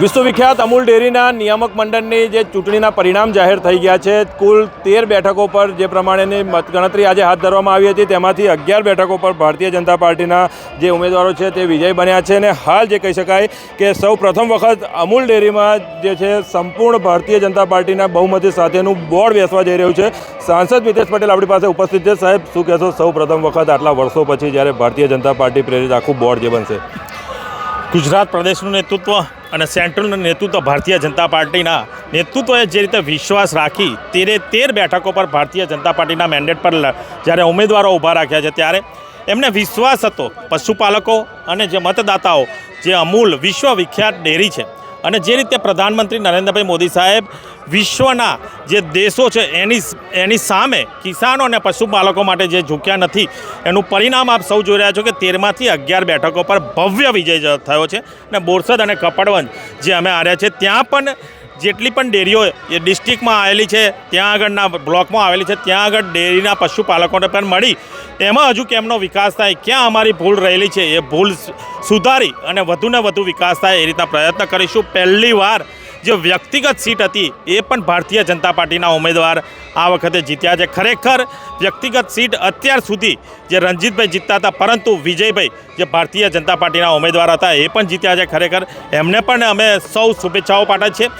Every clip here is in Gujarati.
વિશ્વવિખ્યાત અમૂલ ડેરીના નિયામક મંડળની જે ચૂંટણીના પરિણામ જાહેર થઈ ગયા છે, કુલ તેર બેઠકો પર જે પ્રમાણેની મતગણતરી આજે હાથ ધરવામાં આવી હતી, તેમાંથી અગિયાર બેઠકો પર ભારતીય જનતા પાર્ટીના જે ઉમેદવારો છે તે વિજય બન્યા છે અને હાલ જે કહી શકાય કે સૌ પ્રથમ વખત અમૂલ ડેરીમાં જે છે સંપૂર્ણ ભારતીય જનતા પાર્ટીના બહુમતી સાથેનું બોર્ડ બેસવા જઈ રહ્યું છે. સાંસદ મિતેશ પટેલ આપણી પાસે ઉપસ્થિત છે. સાહેબ, શું કહેશો? સૌ પ્રથમ વખત આટલા વર્ષો પછી જ્યારે ભારતીય જનતા પાર્ટી પ્રેરિત આખું બોર્ડ જે બનશે? ગુજરાત પ્રદેશનું નેતૃત્વ અને સેન્ટ્રલનું નેતૃત્વ ભારતીય જનતા પાર્ટીના નેતૃત્વએ જે રીતે વિશ્વાસ રાખી તેરે તેર બેઠકો પર ભારતીય જનતા પાર્ટીના મેન્ડેટ પર જ્યારે ઉમેદવારો ઊભા રાખ્યા છે, ત્યારે એમને વિશ્વાસ હતો. પશુપાલકો અને જે મતદાતાઓ, જે અમૂલ વિશ્વ વિખ્યાત ડેરી છે અને જે રીતે પ્રધાનમંત્રી નરેન્દ્રભાઈ મોદી સાહેબ વિશ્વના જે દેશો છે, એની એની સામે કિસાનો અને પશુપાલકો માટે જે ઝૂક્યા નથી, એનું પરિણામ આપ સૌ જોઈ રહ્યા છો કે તેરમાંથી અગિયાર બેઠકો પર ભવ્ય વિજય થયો છે અને બોરસદ અને કપડવંજ જે અમે આવ્યા છે, ત્યાં પણ જેટલી પણ ડેરીઓ એ ડિસ્ટ્રિક્ટમાં આવેલી છે, ત્યાં આગળના બ્લોકમાં આવેલી છે, ત્યાં આગળ ડેરીના પશુપાલકોને પણ મળી. એમાં હજુ કેમનો વિકાસ થાય, ક્યાં અમારી ભૂલ રહેલી છે, એ ભૂલ સુધારી અને વધુને વધુ વિકાસ થાય એ રીતના પ્રયત્ન કરીશું. પહેલી વાર જે વ્યક્તિગત સીટ હતી એ પણ ભારતીય જનતા પાર્ટીના ઉમેદવાર આ વખતે જીત્યા છે. ખરેખર વ્યક્તિગત સીટ અત્યાર સુધી જે રણજીતભાઈ જીતતા હતા, પરંતુ વિજયભાઈ જે ભારતીય જનતા પાર્ટીના ઉમેદવાર હતા એ પણ જીત્યા છે. ખરેખર એમને પણ અમે સૌ શુભેચ્છાઓ પાઠવીએ છીએ.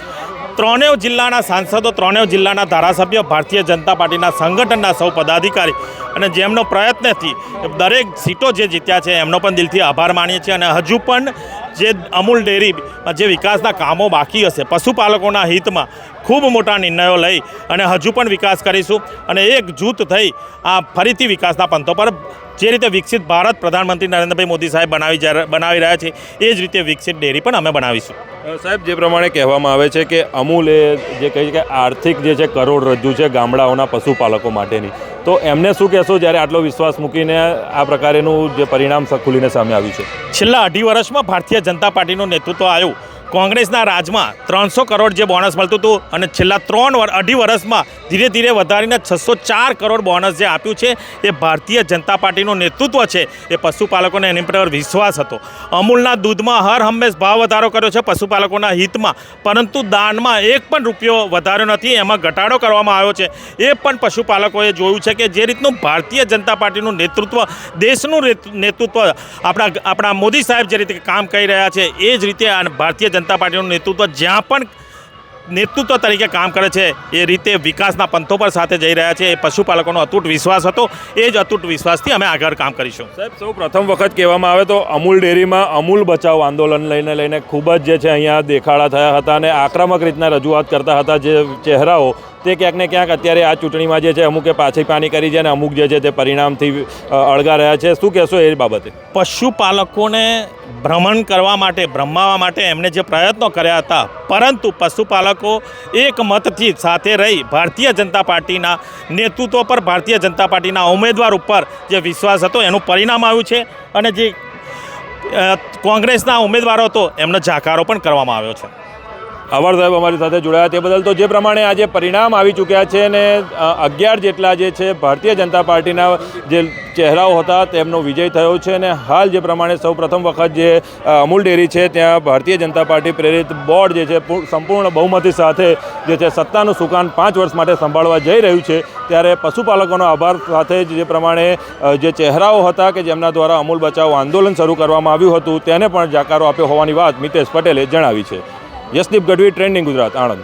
ત્રણેય જિલ્લાના સાંસદો, ત્રણેય જિલ્લાના ધારાસભ્યો ભારતીય જનતા પાર્ટીના સંગઠનના સૌ પદાધિકારી અને જેમનો પ્રયત્નથી દરેક સીટો જે જીત્યા છે એમનો પણ દિલથી આભાર માનીએ છીએ અને હજુ પણ જે અમૂલ ડેરી જે વિકાસના કામો બાકી હશે, પશુપાલકોના હિતમાં ખૂબ મોટા નિર્ણયો લઈ અને હજુ પણ વિકાસ કરીશું અને એક જૂથ થઈ આ ફરીથી વિકાસના પંથો પર જે રીતે વિકસિત ભારત પ્રધાનમંત્રી નરેન્દ્રભાઈ મોદી સાહેબ બનાવી બનાવી રહ્યા છે એ જ રીતે વિકસિત ડેરી પણ અમે બનાવીશું. સાહેબ જે પ્રમાણે કહેવામાં આવે છે કે અમૂલ એ જે કહે છે કે આર્થિક જે છે કરોડરજ્જુ છે ગામડાઓના પશુપાલકો માટેની. તો એમને શું કહેશો જ્યારે આટલો વિશ્વાસ મૂકીને આ પ્રકારેનું જે પરિણામ ખુલીને સામે આવ્યું છે? છેલ્લા અઢી વર્ષમાં ભારતીય જનતા પાર્ટીનું નેતૃત્વ આવ્યું કોંગ્રેસના રાજમાં ત્રણસો કરોડ જે બોનસ મળતું હતું અને છેલ્લા ત્રણ વર, અઢી વર્ષમાં ધીરે ધીરે વધારીને છસો ચાર કરોડ બોનસ જે આપ્યું છે, એ ભારતીય જનતા પાર્ટીનું નેતૃત્વ છે, એ પશુપાલકોને એની પર વિશ્વાસ હતો. અમૂલના દૂધમાં હર હંમેશ ભાવ વધારો કર્યો છે પશુપાલકોના હિતમાં, પરંતુ દાનમાં એક પણ રૂપિયો વધાર્યો નથી, એમાં ઘટાડો કરવામાં આવ્યો છે. એ પણ પશુપાલકોએ જોયું છે કે જે રીતનું ભારતીય જનતા પાર્ટીનું નેતૃત્વ, દેશનું નેતૃત્વ આપણા આપણા મોદી સાહેબ જે રીતે કામ કરી રહ્યા છે, એ જ રીતે ભારતીય જનતા પાર્ટીનું નેતૃત્વ જ્યાં પણ નેતૃત્વ તરીકે કામ કરે છે, એ રીતે વિકાસના પંથો પર સાથે જઈ રહ્યા છે. એ પશુપાલકોનો અતૂટ વિશ્વાસ હતો. એ જ અતૂટ વિશ્વાસથી અમે આગળ કામ કરીશું. સાહેબ, સૌ પ્રથમ વખત કહેવામાં આવે તો અમૂલ ડેરીમાં અમૂલ બચાવ આંદોલન લઈને લઈને ખૂબ જ જે છે અહીંયા દેખાડા થયા હતા અને આક્રમક રીતના રજૂઆત કરતા હતા જે ચહેરાઓ તે ક્યાંક ને ક્યાંક અત્યારે આ ચૂંટણીમાં જે છે અમુકે પાછી પાની કરી છે અને અમુક જે છે તે પરિણામથી અળગા રહ્યા છે. શું કહેશો એ બાબતે? પશુપાલકોને ભ્રમણ કરવા માટે ભ્રમાવા માટે એમણે જે પ્રયત્નો કર્યા હતા, પરંતુ પશુપાલકો એક મતથી સાથે રહી ભારતીય જનતા પાર્ટીના નેતૃત્વ પર, ભારતીય જનતા પાર્ટીના ઉમેદવાર ઉપર જે વિશ્વાસ હતો, એનું પરિણામ આવ્યું છે અને જે કોંગ્રેસના ઉમેદવારો હતો, એમનો જાકારો પણ કરવામાં આવ્યો છે. આભાર સાહેબ અમારી સાથે જોડાયા તે બદલ તો જે પ્રમાણે આજે પરિણામ આવી ચૂક્યા છે અને અગિયાર જેટલા જે છે ભારતીય જનતા પાર્ટીના જે ચહેરાઓ હતા તેમનો વિજય થયો છે અને હાલ જે પ્રમાણે સૌ પ્રથમ વખત જે અમૂલ ડેરી છે ત્યાં ભારતીય જનતા પાર્ટી પ્રેરિત બોર્ડ જે છે સંપૂર્ણ બહુમતી સાથે જે છે સત્તાનું સુકાન પાંચ વર્ષ માટે સંભાળવા જઈ રહ્યું છે. ત્યારે પશુપાલકોનો આભાર સાથે જે પ્રમાણે જે ચહેરાઓ હતા કે જેમના દ્વારા અમૂલ બચાવ આંદોલન શરૂ કરવામાં આવ્યું હતું, તેને પણ જાકારો આપ્યો હોવાની વાત મિતેશ પટેલે જણાવી છે. યશદીપ ગઢવી ટ્રેન્ડિંગ ગુજરાત આણંદ.